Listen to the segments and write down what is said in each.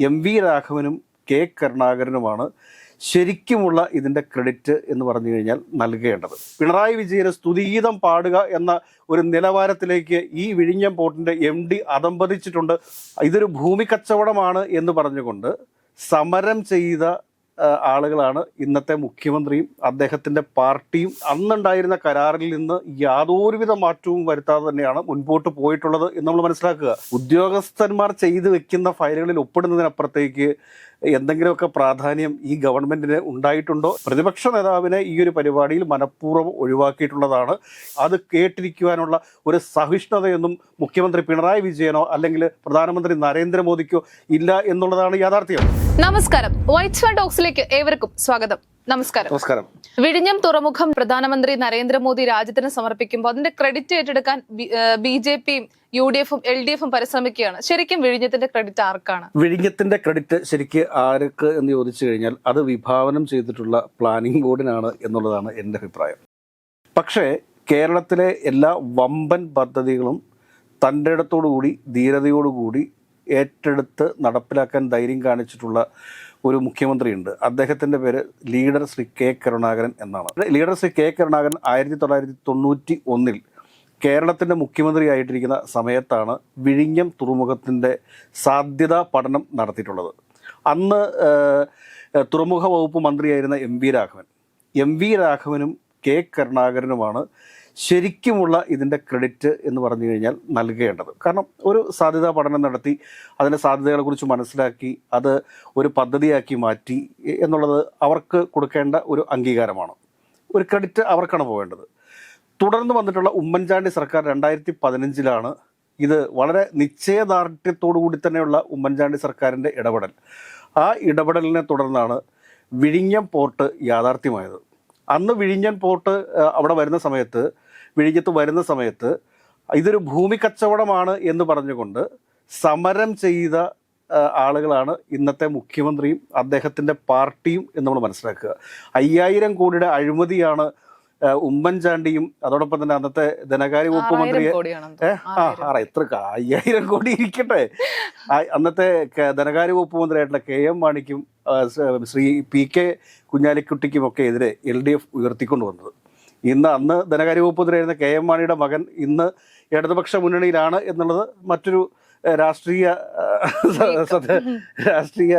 M V രാഘവനും K കരുണാകരനുമാണ് ശരിക്കുമുള്ള ഇതിന്റെ ക്രെഡിറ്റ് എന്ന് പറഞ്ഞു കഴിഞ്ഞാൽ നൽകേണ്ടത്. പിണറായി വിജയന് സ്തുതിഗീതം പാടുക എന്ന ഒരു നിലവാരത്തിലേക്ക് ഈ വിഴിഞ്ഞം പോർട്ടിന്റെ എം ഡി അതമ്പതിച്ചിട്ടുണ്ട് ഇതൊരു ഭൂമി കച്ചവടമാണ് എന്ന് പറഞ്ഞുകൊണ്ട് സമരം ചെയ്ത ആളുകളാണ്. ഇന്നത്തെ മുഖ്യമന്ത്രിയും അദ്ദേഹത്തിന്റെ പാർട്ടിയും അന്നുണ്ടായിരുന്ന കരാറിൽ നിന്ന് യാതൊരുവിധ മാറ്റവും വരുത്താതെ തന്നെയാണ് മുൻപോട്ട് പോയിട്ടുള്ളത് എന്ന് നമ്മൾ മനസ്സിലാക്കുക. ഉദ്യോഗസ്ഥന്മാർ ചെയ്തു വെക്കുന്ന ഫയലുകളിൽ ഒപ്പിടുന്നതിനപ്പുറത്തേക്ക് എന്തെങ്കിലുമൊക്കെ പ്രാധാന്യം ഈ ഗവൺമെന്റിന് ഉണ്ടായിട്ടുണ്ടോ? പ്രതിപക്ഷ നേതാവിനെ ഈ ഒരു പരിപാടിയിൽ മനഃപൂർവം ഒഴിവാക്കിയിട്ടുള്ളതാണ്. അത് കേട്ടിരിക്കുവാനുള്ള ഒരു സഹിഷ്ണുതയൊന്നും മുഖ്യമന്ത്രി പിണറായി വിജയനോ അല്ലെങ്കിൽ പ്രധാനമന്ത്രി നരേന്ദ്രമോദിക്കോ ഇല്ല എന്നുള്ളതാണ് യാഥാർത്ഥ്യം. നമസ്കാരം. വൈറ്റ് ഡോക്സിലേക്ക് ഏവർക്കും സ്വാഗതം. നമസ്കാരം. നമസ്കാരം. വിഴിഞ്ഞം തുറമുഖം പ്രധാനമന്ത്രി നരേന്ദ്രമോദി രാജ്യത്തിന് സമർപ്പിക്കുമ്പോൾ അതിന്റെ ക്രെഡിറ്റ് ഏറ്റെടുക്കാൻ ബി ജെ പിയും യു ഡി എഫും എൽ ഡി എഫും പരിശ്രമിക്കുകയാണ്. ശരിക്കും വിഴിഞ്ഞത്തിന്റെ ക്രെഡിറ്റ് ആർക്കാണ്? വിഴിഞ്ഞത്തിന്റെ ക്രെഡിറ്റ് ശരിക്ക് ആർക്ക് എന്ന് ചോദിച്ചു കഴിഞ്ഞാൽ അത് വിഭാവനം ചെയ്തിട്ടുള്ള പ്ലാനിംഗ് ബോർഡിനാണ് എന്നുള്ളതാണ് എന്റെ അഭിപ്രായം. പക്ഷേ കേരളത്തിലെ എല്ലാ വമ്പൻ പദ്ധതികളും തന്റെ ഇടത്തോടുകൂടി ധീരതയോടുകൂടി ഏറ്റെടുത്ത് നടപ്പിലാക്കാൻ ധൈര്യം കാണിച്ചിട്ടുള്ള ഒരു മുഖ്യമന്ത്രിയുണ്ട്. അദ്ദേഹത്തിന്റെ പേര് ലീഡർ ശ്രീ കെ കരുണാകരൻ എന്നാണ്. ലീഡർ ശ്രീ കെ കരുണാകരൻ ആയിരത്തി തൊള്ളായിരത്തി തൊണ്ണൂറ്റി ഒന്നിൽ കേരളത്തിന്റെ മുഖ്യമന്ത്രിയായിട്ടിരിക്കുന്ന സമയത്താണ് വിഴിഞ്ഞം തുറമുഖത്തിന്റെ സാധ്യതാ പഠനം നടത്തിയിട്ടുള്ളത്. അന്ന് തുറമുഖ വകുപ്പ് മന്ത്രിയായിരുന്ന M V Raghavan. M V രാഘവനും K കരുണാകരനുമാണ് ശരിക്കുമുള്ള ഇതിന്റെ ക്രെഡിറ്റ് എന്ന് പറഞ്ഞു കഴിഞ്ഞാൽ നൽകേണ്ടത്. കാരണം ഒരു സാധ്യതാ പഠനം നടത്തി അതിന്റെ സാധ്യതകളെക്കുറിച്ച് മനസ്സിലാക്കി അത് ഒരു പദ്ധതിയാക്കി മാറ്റി എന്നുള്ളത് അവർക്ക് കൊടുക്കേണ്ട ഒരു അംഗീകാരമാണ്. ഒരു ക്രെഡിറ്റ് അവർക്കാണ് പോകേണ്ടത്. തുടർന്ന് വന്നിട്ടുള്ള ഉമ്മൻചാണ്ടി സർക്കാർ രണ്ടായിരത്തി പതിനഞ്ചിലാണ് ഇത് വളരെ നിശ്ചയദാർഢ്യത്തോടു കൂടി തന്നെയുള്ള ഉമ്മൻചാണ്ടി സർക്കാരിന്റെ ഇടപെടൽ. ആ ഇടപെടലിനെ തുടർന്നാണ് വിഴിഞ്ഞം പോർട്ട് യാഥാർത്ഥ്യമായത്. അന്ന് വിഴിഞ്ഞം പോർട്ട് അവിടെ വരുന്ന സമയത്ത് വിഴിഞ്ഞത്ത് വരുന്ന സമയത്ത് ഇതൊരു ഭൂമി കച്ചവടമാണ് എന്ന് പറഞ്ഞുകൊണ്ട് സമരം ചെയ്ത ആളുകളാണ് ഇന്നത്തെ മുഖ്യമന്ത്രിയും അദ്ദേഹത്തിന്റെ പാർട്ടിയും എന്ന് നമ്മൾ മനസ്സിലാക്കുക. അയ്യായിരം കോടിയുടെ അഴിമതിയാണ് ഉമ്മൻചാണ്ടിയും അതോടൊപ്പം തന്നെ അന്നത്തെ ധനകാര്യ വകുപ്പ് മന്ത്രി മന്ത്രിയെ ആ. ആറ് എത്ര അയ്യായിരം കോടി ഇരിക്കട്ടെ. അന്നത്തെ ധനകാര്യ വകുപ്പ് മന്ത്രിയായിട്ടുള്ള കെ എം മാണിക്കും ശ്രീ പി കെ കുഞ്ഞാലിക്കുട്ടിക്കും ഒക്കെ എതിരെ എൽ ഡി എഫ് ഉയർത്തിക്കൊണ്ടുവന്നത്. ഇന്ന് അന്ന് ധനകാര്യ വകുപ്പ് മന്ത്രിയായിരുന്ന കെ എം മാണിയുടെ മകൻ ഇന്ന് ഇടതുപക്ഷ മുന്നണിയിലാണ് എന്നുള്ളത് മറ്റൊരു രാഷ്ട്രീയ രാഷ്ട്രീയ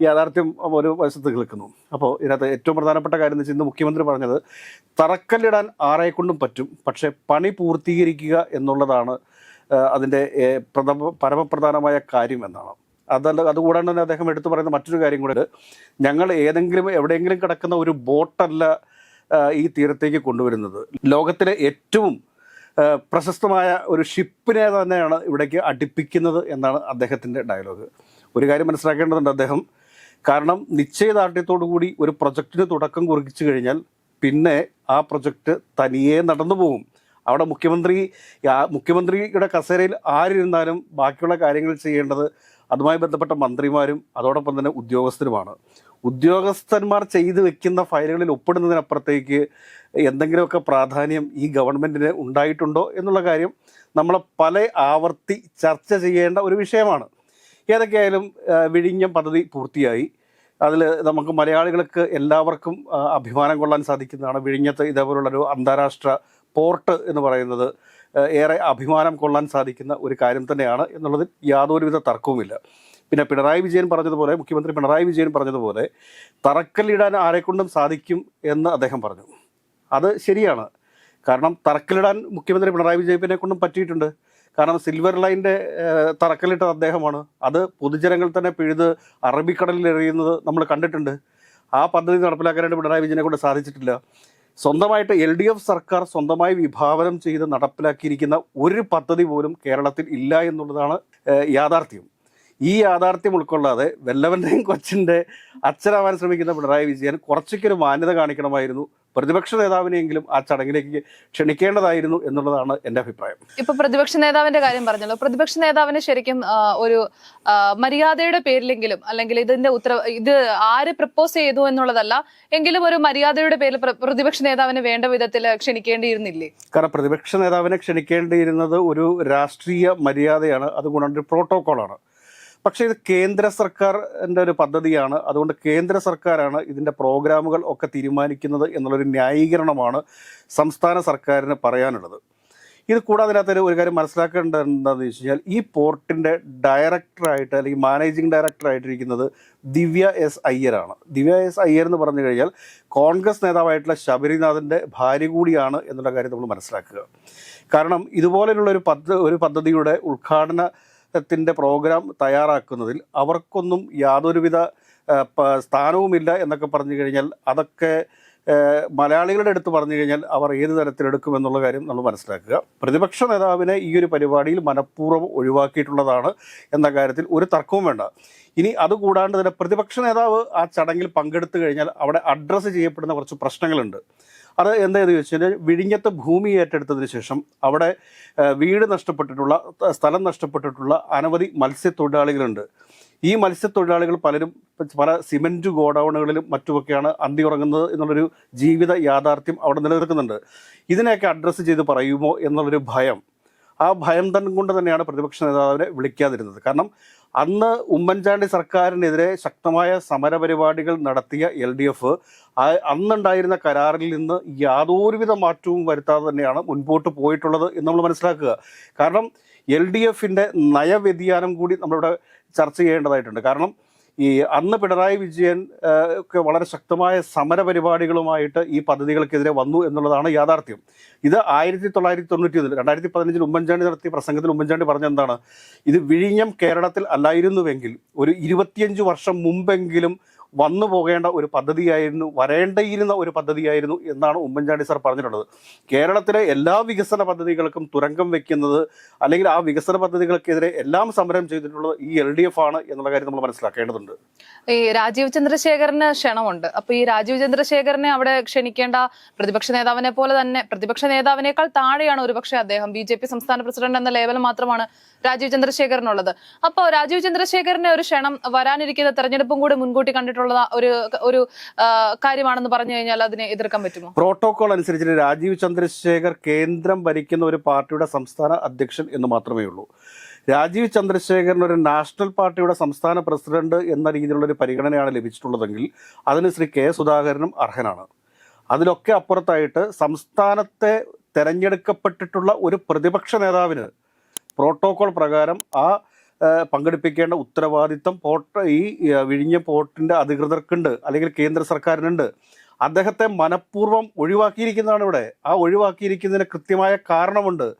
യാഥാർത്ഥ്യം ഒരു വശത്ത് കേൾക്കുന്നു. അപ്പോൾ ഇതിനകത്ത് ഏറ്റവും പ്രധാനപ്പെട്ട കാര്യം എന്ന് വെച്ചാൽ ഇന്ന് മുഖ്യമന്ത്രി പറഞ്ഞത് തറക്കല്ലിടാൻ ആരെക്കൊണ്ടും പറ്റും പക്ഷേ പണി പൂർത്തീകരിക്കുക എന്നുള്ളതാണ് അതിന്റെ പ്രഥമ പരമപ്രധാനമായ കാര്യം എന്നാണ്. അതല്ല അതുകൂടാണ്ട് തന്നെ അദ്ദേഹം എടുത്തു പറയുന്ന മറ്റൊരു കാര്യം കൂടെ ഞങ്ങൾ ഏതെങ്കിലും എവിടെയെങ്കിലും കിടക്കുന്ന ഒരു ബോട്ടല്ല ഈ തീരത്തേക്ക് കൊണ്ടുവരുന്നത്. ലോകത്തിലെ ഏറ്റവും പ്രശസ്തമായ ഒരു ഷിപ്പിനെ തന്നെയാണ് ഇവിടേക്ക് അടുപ്പിക്കുന്നത് എന്നാണ് അദ്ദേഹത്തിന്റെ ഡയലോഗ്. ഒരു കാര്യം മനസ്സിലാക്കേണ്ടതുണ്ട് അദ്ദേഹം. കാരണം നിശ്ചയദാർഢ്യത്തോടു കൂടി ഒരു പ്രൊജക്റ്റിന് തുടക്കം കുറിച്ചു കഴിഞ്ഞാൽ പിന്നെ ആ പ്രൊജക്റ്റ് തനിയെ നടന്നു പോകും. അവിടെ മുഖ്യമന്ത്രി മുഖ്യമന്ത്രിയുടെ കസേരയിൽ ആരിരുന്നാലും ബാക്കിയുള്ള കാര്യങ്ങൾ ചെയ്യേണ്ടത് അതുമായി ബന്ധപ്പെട്ട മന്ത്രിമാരും അതോടൊപ്പം തന്നെ ഉദ്യോഗസ്ഥരുമാണ്. ഉദ്യോഗസ്ഥന്മാർ ചെയ്തു വെക്കുന്ന ഫയലുകളിൽ ഒപ്പിടുന്നതിനപ്പുറത്തേക്ക് എന്തെങ്കിലുമൊക്കെ പ്രാധാന്യം ഈ ഗവൺമെന്റിന് ഉണ്ടായിട്ടുണ്ടോ എന്നുള്ള കാര്യം നമ്മൾ പല ആവർത്തി ചർച്ച ചെയ്യേണ്ട ഒരു വിഷയമാണ്. ഏതൊക്കെയായാലും വിഴിഞ്ഞം പദ്ധതി പൂർത്തിയായി. അതിൽ നമുക്ക് മലയാളികൾക്ക് എല്ലാവർക്കും അഭിമാനം കൊള്ളാൻ സാധിക്കുന്നതാണ് വിഴിഞ്ഞത്ത് ഇതേപോലുള്ളൊരു അന്താരാഷ്ട്ര പോർട്ട് എന്ന് പറയുന്നത്. ഏറെ അഭിമാനം കൊള്ളാൻ സാധിക്കുന്ന ഒരു കാര്യം തന്നെയാണ് എന്നുള്ളതിൽ യാതൊരുവിധ തർക്കവുമില്ല. പിന്നെ പിണറായി വിജയൻ പറഞ്ഞതുപോലെ മുഖ്യമന്ത്രി പിണറായി വിജയൻ പറഞ്ഞതുപോലെ തറക്കല്ലിടാൻ ആരെക്കൊണ്ടും സാധിക്കും എന്ന് അദ്ദേഹം പറഞ്ഞു. അത് ശരിയാണ്. കാരണം തറക്കല്ലിടാൻ മുഖ്യമന്ത്രി പിണറായി വിജയനെ കൊണ്ടും പറ്റിയിട്ടുണ്ട്. കാരണം സിൽവർ ലൈന്റെ തറക്കല്ലിട്ടത് അദ്ദേഹമാണ്. അത് പൊതുജനങ്ങൾ തന്നെ പിഴുത് അറബിക്കടലിൽ എറിയുന്നത് നമ്മൾ കണ്ടിട്ടുണ്ട്. ആ പദ്ധതി നടപ്പിലാക്കാനായിട്ട് പിണറായി വിജയനെ കൊണ്ട് സാധിച്ചിട്ടില്ല. സ്വന്തമായിട്ട് എൽ ഡി എഫ് സർക്കാർ സ്വന്തമായി വിഭാവനം ചെയ്ത് നടപ്പിലാക്കിയിരിക്കുന്ന ഒരു പദ്ധതി പോലും കേരളത്തിൽ ഇല്ല എന്നുള്ളതാണ് യാഥാർത്ഥ്യം. ഈ യാഥാർത്ഥ്യം ഉൾക്കൊള്ളാതെ വെല്ലവന്റെയും കൊച്ചിന്റെ അച്ഛനാവാൻ ശ്രമിക്കുന്ന പിണറായി വിജയൻ കുറച്ചൊക്കെ മാന്യത കാണിക്കണമായിരുന്നു. പ്രതിപക്ഷ നേതാവിനെയെങ്കിലും ആ ചടങ്ങിലേക്ക് ക്ഷണിക്കേണ്ടതായിരുന്നു എന്നുള്ളതാണ് എന്റെ അഭിപ്രായം. ഇപ്പൊ പ്രതിപക്ഷ നേതാവിന്റെ കാര്യം പറഞ്ഞല്ലോ. പ്രതിപക്ഷ നേതാവിന് ശരിക്കും ഒരു മര്യാദയുടെ പേരിലെങ്കിലും അല്ലെങ്കിൽ ഇതിന്റെ ഉത്തര ഇത് ആര് പ്രപ്പോസ് ചെയ്തു എന്നുള്ളതല്ല എങ്കിലും ഒരു മര്യാദയുടെ പേരിൽ പ്രതിപക്ഷ നേതാവിന് വേണ്ട വിധത്തിൽ ക്ഷണിക്കേണ്ടിയിരുന്നില്ലേ? കാരണം പ്രതിപക്ഷ നേതാവിനെ ക്ഷണിക്കേണ്ടിയിരുന്നത് ഒരു രാഷ്ട്രീയ മര്യാദയാണ്. അതുകൊണ്ടാണ് ഒരു പ്രോട്ടോക്കോളാണ് പക്ഷേ ഇത് കേന്ദ്ര സർക്കാരിന്റെ ഒരു പദ്ധതിയാണ്. അതുകൊണ്ട് കേന്ദ്ര സർക്കാരാണ് ഇതിന്റെ പ്രോഗ്രാമുകൾ ഒക്കെ തീരുമാനിക്കുന്നത് എന്നുള്ളൊരു ന്യായീകരണമാണ് സംസ്ഥാന സർക്കാരിന് പറയാനുള്ളത്. ഇത് കൂടാതെ അതിനകത്ത് ഒരു കാര്യം മനസ്സിലാക്കേണ്ടത് എന്താണെന്ന് വെച്ച് കഴിഞ്ഞാൽ ഈ പോർട്ടിന്റെ ഡയറക്ടറായിട്ട് അല്ലെങ്കിൽ മാനേജിംഗ് ഡയറക്ടറായിട്ടിരിക്കുന്നത് ദിവ്യ എസ് അയ്യരാണ്. ദിവ്യ എസ് അയ്യർ എന്ന് പറഞ്ഞു കഴിഞ്ഞാൽ കോൺഗ്രസ് നേതാവായിട്ടുള്ള ശബരിനാഥിന്റെ ഭാര്യ കൂടിയാണ് എന്നുള്ള കാര്യം നമ്മൾ മനസ്സിലാക്കുക. കാരണം ഇതുപോലെയുള്ള ഒരു പദ്ധ ഒരു പദ്ധതിയുടെ ഉദ്ഘാടനത്തിന്റെ പ്രോഗ്രാം തയ്യാറാക്കുന്നതിൽ അവർക്കൊന്നും യാതൊരുവിധ സ്ഥാനവുമില്ല എന്നൊക്കെ പറഞ്ഞു കഴിഞ്ഞാൽ അതൊക്കെ മലയാളികളുടെ അടുത്ത് പറഞ്ഞു കഴിഞ്ഞാൽ അവർ ഏത് തരത്തിലെടുക്കുമെന്നുള്ള കാര്യം നമ്മൾ മനസ്സിലാക്കുക. പ്രതിപക്ഷ നേതാവിനെ ഈ ഒരു പരിപാടിയിൽ മനഃപൂർവം ഒഴിവാക്കിയിട്ടുള്ളതാണ് എന്ന കാര്യത്തിൽ ഒരു തർക്കവും വേണ്ട. ഇനി അതുകൂടാണ്ട് തന്നെ പ്രതിപക്ഷ നേതാവ് ആ ചടങ്ങിൽ പങ്കെടുത്തു കഴിഞ്ഞാൽ അവിടെ അഡ്രസ്സ് ചെയ്യപ്പെടുന്ന കുറച്ച് പ്രശ്നങ്ങളുണ്ട്. അത് എന്താണെന്ന് ചോദിച്ചു കഴിഞ്ഞാൽ വിഴിഞ്ഞത്ത് ഭൂമി ഏറ്റെടുത്തതിന് ശേഷം അവിടെ വീട് നഷ്ടപ്പെട്ടിട്ടുള്ള സ്ഥലം നഷ്ടപ്പെട്ടിട്ടുള്ള അനവധി മത്സ്യത്തൊഴിലാളികളുണ്ട്. ഈ മത്സ്യത്തൊഴിലാളികൾ പലരും പല സിമെന്റ് ഗോഡൗണുകളിലും മറ്റുമൊക്കെയാണ് അന്തി ഉറങ്ങുന്നത് എന്നുള്ളൊരു ജീവിത യാഥാർത്ഥ്യം അവിടെ നിലനിൽക്കുന്നുണ്ട്. ഇതിനെയൊക്കെ അഡ്രസ്സ് ചെയ്ത് പറയുമോ എന്നുള്ളൊരു ഭയം. ആ ഭയം തന്നെ കൊണ്ട് തന്നെയാണ് പ്രതിപക്ഷ നേതാവിനെ വിളിക്കാതിരുന്നത്. കാരണം അന്ന് ഉമ്മൻചാണ്ടി സർക്കാരിനെതിരെ ശക്തമായ സമരപരിപാടികൾ നടത്തിയ എൽ ഡി എഫ് അന്നുണ്ടായിരുന്ന കരാറിൽ നിന്ന് യാതൊരുവിധ മാറ്റവും വരുത്താതെ തന്നെയാണ് മുൻപോട്ട് പോയിട്ടുള്ളത് എന്ന് നമ്മൾ മനസ്സിലാക്കുക. കാരണം എൽ ഡി എഫിന്റെ നയവ്യതിയാനം കൂടി നമ്മളിവിടെ ചർച്ച ചെയ്യേണ്ടതായിട്ടുണ്ട്. കാരണം ഈ അന്ന് പിണറായി വിജയൻ ഒക്കെ വളരെ ശക്തമായ സമര പരിപാടികളുമായിട്ട് ഈ പദ്ധതികൾക്കെതിരെ വന്നു എന്നുള്ളതാണ് യാഥാർത്ഥ്യം. ഇത് ആയിരത്തി തൊള്ളായിരത്തി തൊണ്ണൂറ്റി ഒന്നിൽ രണ്ടായിരത്തി പതിനഞ്ചിൽ ഉമ്മൻചാണ്ടി നടത്തിയ പ്രസംഗത്തിൽ ഉമ്മൻചാണ്ടി പറഞ്ഞെന്താണ് ഇത് വിഴിഞ്ഞം കേരളത്തിൽ അല്ലായിരുന്നുവെങ്കിൽ ഒരു ഇരുപത്തിയഞ്ച് വർഷം മുമ്പെങ്കിലും വന്നു പോകേണ്ട ഒരു പദ്ധതിയായിരുന്നു വരേണ്ടിയിരുന്ന ഒരു പദ്ധതിയായിരുന്നു എന്നാണ് ഉമ്മൻചാണ്ടി സാർ പറഞ്ഞിട്ടുള്ളത്. കേരളത്തിലെ എല്ലാ വികസന പദ്ധതികൾക്കും തുരങ്കം വെക്കുന്നത് അല്ലെങ്കിൽ ആ വികസന പദ്ധതികൾക്കെതിരെ എല്ലാം സമരം ചെയ്തിട്ടുള്ളത് ഈ എൽ ഡി എഫ് ആണ് എന്നുള്ള കാര്യം നമ്മൾ മനസ്സിലാക്കേണ്ടതുണ്ട്. ഈ രാജീവ് ചന്ദ്രശേഖരന് ക്ഷണമുണ്ട്. അപ്പൊ ഈ രാജീവ് ചന്ദ്രശേഖരനെ അവിടെ ക്ഷണിക്കേണ്ട പ്രതിപക്ഷ നേതാവിനെ പോലെ തന്നെ പ്രതിപക്ഷ നേതാവിനേക്കാൾ താഴെയാണ് ഒരുപക്ഷെ അദ്ദേഹം. ബി സംസ്ഥാന പ്രസിഡന്റ് എന്ന ലേവൽ മാത്രമാണ് രാജീവ് ചന്ദ്രശേഖരനുള്ളത്. അപ്പോൾ രാജീവ് ചന്ദ്രശേഖരനെ ഒരു ക്ഷണം വരാനിരിക്കുന്ന തെരഞ്ഞെടുപ്പും കൂടി മുൻകൂട്ടി കണ്ടിട്ടുള്ള ഒരു ഒരു കാര്യമാണെന്ന് പറഞ്ഞു കഴിഞ്ഞാൽ അതിനെ എതിർക്കാൻ പറ്റുമോ? പ്രോട്ടോകോൾ അനുസരിച്ച് രാജീവ് ചന്ദ്രശേഖർ കേന്ദ്രം ഭരിക്കുന്ന ഒരു പാർട്ടിയുടെ സംസ്ഥാന അധ്യക്ഷൻ എന്ന് മാത്രമേ ഉള്ളൂ. രാജീവ് ചന്ദ്രശേഖരൻ ഒരു നാഷണൽ പാർട്ടിയുടെ സംസ്ഥാന പ്രസിഡന്റ് എന്ന രീതിയിലുള്ള ഒരു പരിഗണനയാണ് ലഭിച്ചിട്ടുള്ളതെങ്കിൽ അതിന് ശ്രീ കെ സുധാകരനും അർഹനാണ്. അതിലൊക്കെ അപ്പുറത്തായിട്ട് സംസ്ഥാനത്തെ തെരഞ്ഞെടുക്കപ്പെട്ടിട്ടുള്ള ഒരു പ്രതിപക്ഷ നേതാവിന് പ്രോട്ടോകോൾ പ്രകാരം ആ, പങ്കെടുപ്പിക്കേണ്ട ഉത്തരവാദിത്തം പോർട്ട് ഈ വിഴിഞ്ഞ പോർട്ടിന്റെ അധികൃതർക്കുണ്ട് അല്ലെങ്കിൽ കേന്ദ്ര സർക്കാരിനുണ്ട്. അദ്ദേഹത്തെ മനഃപൂർവം ഒഴിവാക്കിയിരിക്കുന്നതാണ് ഇവിടെ. ആ ഒഴിവാക്കിയിരിക്കുന്നതിന് കൃത്യമായ കാരണമുണ്ട്.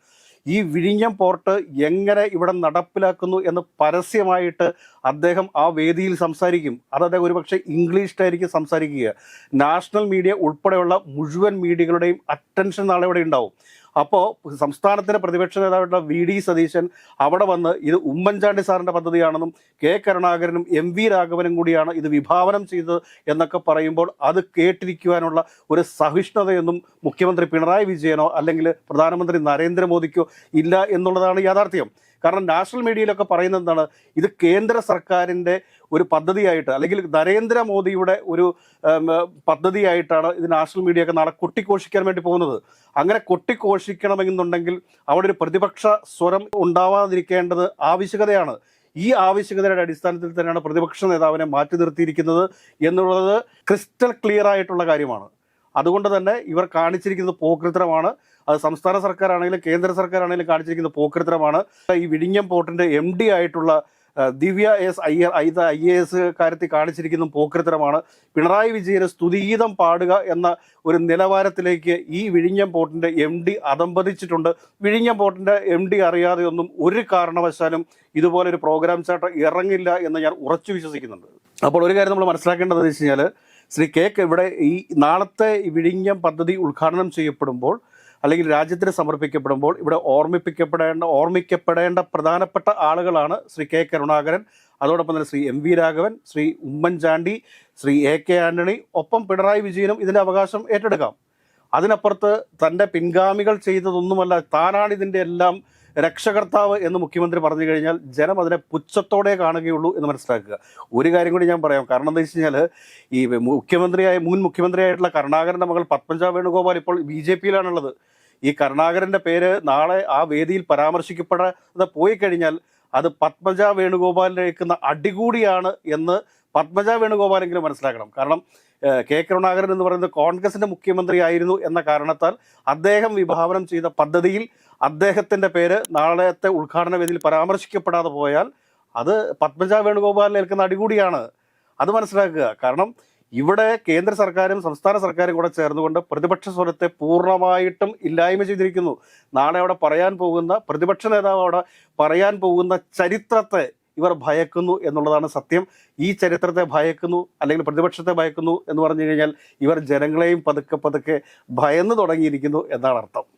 ഈ വിഴിഞ്ഞം പോർട്ട് എങ്ങനെ ഇവിടെ നടപ്പിലാക്കുന്നു എന്ന് പരസ്യമായിട്ട് അദ്ദേഹം ആ വേദിയിൽ സംസാരിക്കും. അത് അദ്ദേഹം ഒരുപക്ഷെ ഇംഗ്ലീഷിലായിരിക്കും സംസാരിക്കുക. നാഷണൽ മീഡിയ ഉൾപ്പെടെയുള്ള മുഴുവൻ മീഡിയകളുടെയും അറ്റൻഷൻ നാളെ ഇവിടെ ഉണ്ടാവും. അപ്പോൾ സംസ്ഥാനത്തിന്റെ പ്രതിപക്ഷ നേതാവായിട്ടുള്ള വി ഡി സതീശൻ അവിടെ വന്ന് ഇത് ഉമ്മൻചാണ്ടി സാറിന്റെ പദ്ധതിയാണെന്നും കെ കരുണാകരനും എം വി രാഘവനും കൂടിയാണ് ഇത് വിഭാവനം ചെയ്തത് എന്നൊക്കെ പറയുമ്പോൾ അത് കേട്ടിരിക്കുവാനുള്ള ഒരു സഹിഷ്ണുതയൊന്നും മുഖ്യമന്ത്രി പിണറായി വിജയനോ അല്ലെങ്കിൽ പ്രധാനമന്ത്രി നരേന്ദ്രമോദിക്കോ ഇല്ല എന്നുള്ളതാണ് യാഥാർത്ഥ്യം. കാരണം നാഷണൽ മീഡിയയിലൊക്കെ പറയുന്നത് എന്താണ്? ഇത് കേന്ദ്ര സർക്കാരിന്റെ ഒരു പദ്ധതിയായിട്ട് അല്ലെങ്കിൽ നരേന്ദ്രമോദിയുടെ ഒരു പദ്ധതിയായിട്ടാണ് ഇത് നാഷണൽ മീഡിയ ഒക്കെ നാളെ കൊട്ടിഘോഷിക്കാൻ വേണ്ടി പോകുന്നത്. അങ്ങനെ കൊട്ടിഘോഷിക്കണമെന്നുണ്ടെങ്കിൽ അവിടെ ഒരു പ്രതിപക്ഷ സ്വരം ഉണ്ടാവാതിരിക്കേണ്ടത് ആവശ്യകതയാണ്. ഈ ആവശ്യകതയുടെ അടിസ്ഥാനത്തിൽ തന്നെയാണ് പ്രതിപക്ഷ നേതാവിനെ മാറ്റി നിർത്തിയിരിക്കുന്നത് എന്നുള്ളത് ക്രിസ്റ്റൽ ക്ലിയർ ആയിട്ടുള്ള കാര്യമാണ്. അതുകൊണ്ട് തന്നെ ഇവർ കാണിച്ചിരിക്കുന്നത് പോക്കൃത്തരമാണ്. അത് സംസ്ഥാന സർക്കാരാണെങ്കിലും കേന്ദ്ര സർക്കാരാണെങ്കിലും കാണിച്ചിരിക്കുന്ന പോക്കൃത്തരമാണ്. ഈ വിഴിഞ്ഞം പോർട്ടിന്റെ എം ഡി ആയിട്ടുള്ള Divya S I I I A S കാര്യത്തിൽ കാണിച്ചിരിക്കുന്ന പോക്കൃത്തരമാണ്. പിണറായി വിജയന് സ്തുതിഗീതം പാടുക എന്ന ഒരു നിലവാരത്തിലേക്ക് ഈ വിഴിഞ്ഞം പോർട്ടിന്റെ എം ഡി അതമ്പതിച്ചിട്ടുണ്ട് വിഴിഞ്ഞം പോർട്ടിന്റെ എം ഡി അറിയാതെ ഒന്നും ഒരു കാരണവശാലും ഇതുപോലൊരു പ്രോഗ്രാം ചാട്ടം ഇറങ്ങില്ല എന്ന് ഞാൻ ഉറച്ചു വിശ്വസിക്കുന്നുണ്ട്. അപ്പോൾ ഒരു കാര്യം നമ്മൾ മനസ്സിലാക്കേണ്ടതെന്ന് വെച്ച് കഴിഞ്ഞാൽ ശ്രീ കേക്ക് ഇവിടെ ഈ നാളത്തെ വിഴിഞ്ഞം പദ്ധതി ഉദ്ഘാടനം ചെയ്യപ്പെടുമ്പോൾ അല്ലെങ്കിൽ രാജ്യത്തിന് സമർപ്പിക്കപ്പെടുമ്പോൾ ഇവിടെ ഓർമ്മിപ്പിക്കപ്പെടേണ്ട ഓർമ്മിക്കപ്പെടേണ്ട പ്രധാനപ്പെട്ട ആളുകളാണ് ശ്രീ കെ കരുണാകരൻ അതോടൊപ്പം തന്നെ Shri M V Raghavan Shri Oommen Chandy Shri A K Antony ഒപ്പം പിണറായി വിജയനും ഇതിന്റെ അവകാശം ഏറ്റെടുക്കാം. അതിനപ്പുറത്ത് തന്റെ പിൻഗാമികൾ ചെയ്തതൊന്നുമല്ല താനാണ് ഇതിന്റെ എല്ലാം രക്ഷകർത്താവ് എന്ന് മുഖ്യമന്ത്രി പറഞ്ഞു കഴിഞ്ഞാൽ ജനം അതിനെ പുച്ഛത്തോടെ കാണുകയുള്ളൂ എന്ന് മനസ്സിലാക്കുക. ഒരു കാര്യം കൂടി ഞാൻ പറയാം. കാരണം എന്താ വെച്ച് കഴിഞ്ഞാൽ ഈ മുഖ്യമന്ത്രിയായ മുൻ മുഖ്യമന്ത്രിയായിട്ടുള്ള കരുണാകരന്റെ മകൾ പത്മജ വേണുഗോപാൽ ഇപ്പോൾ ബി ജെ പിയിലാണുള്ളത്. ഈ കരുണാകരന്റെ പേര് നാളെ ആ വേദിയിൽ പരാമർശിക്കപ്പെടാതെ പോയി കഴിഞ്ഞാൽ അത് പത്മജ വേണുഗോപാലിനേക്കുന്ന അടികൂടിയാണ് എന്ന് പത്മജ വേണുഗോപാലെങ്കിലും മനസ്സിലാക്കണം. കാരണം കെ കരുണാകരൻ എന്ന് പറയുന്നത് കോൺഗ്രസിന്റെ മുഖ്യമന്ത്രി ആയിരുന്നു എന്ന കാരണത്താൽ അദ്ദേഹം വിഭാവനം ചെയ്ത പദ്ധതിയിൽ അദ്ദേഹത്തിന്റെ പേര് നാളത്തെ ഉദ്ഘാടന വേദിയിൽ പരാമർശിക്കപ്പെടാതെ പോയാൽ അത് പത്മജ വേണുഗോപാലിന് ഏൽക്കുന്ന അടികൂടിയാണ്. അത് മനസ്സിലാക്കുക. കാരണം ഇവിടെ കേന്ദ്ര സർക്കാരും സംസ്ഥാന സർക്കാരും കൂടെ ചേർന്നുകൊണ്ട് പ്രതിപക്ഷ സ്വരത്തെ പൂർണമായിട്ടും ഇല്ലായ്മ ചെയ്തിരിക്കുന്നു. നാളെ അവിടെ പറയാൻ പോകുന്ന പ്രതിപക്ഷ നേതാവ് അവിടെ പറയാൻ പോകുന്ന ചരിത്രത്തെ ഇവർ ഭയക്കുന്നു എന്നുള്ളതാണ് സത്യം. ഈ ചരിത്രത്തെ ഭയക്കുന്നു അല്ലെങ്കിൽ പ്രതിപക്ഷത്തെ ഭയക്കുന്നു എന്ന് പറഞ്ഞു കഴിഞ്ഞാൽ ഇവർ ജനങ്ങളെയും പതുക്കെ പതുക്കെ ഭയന്നു തുടങ്ങിയിരിക്കുന്നു എന്നാണ് അർത്ഥം.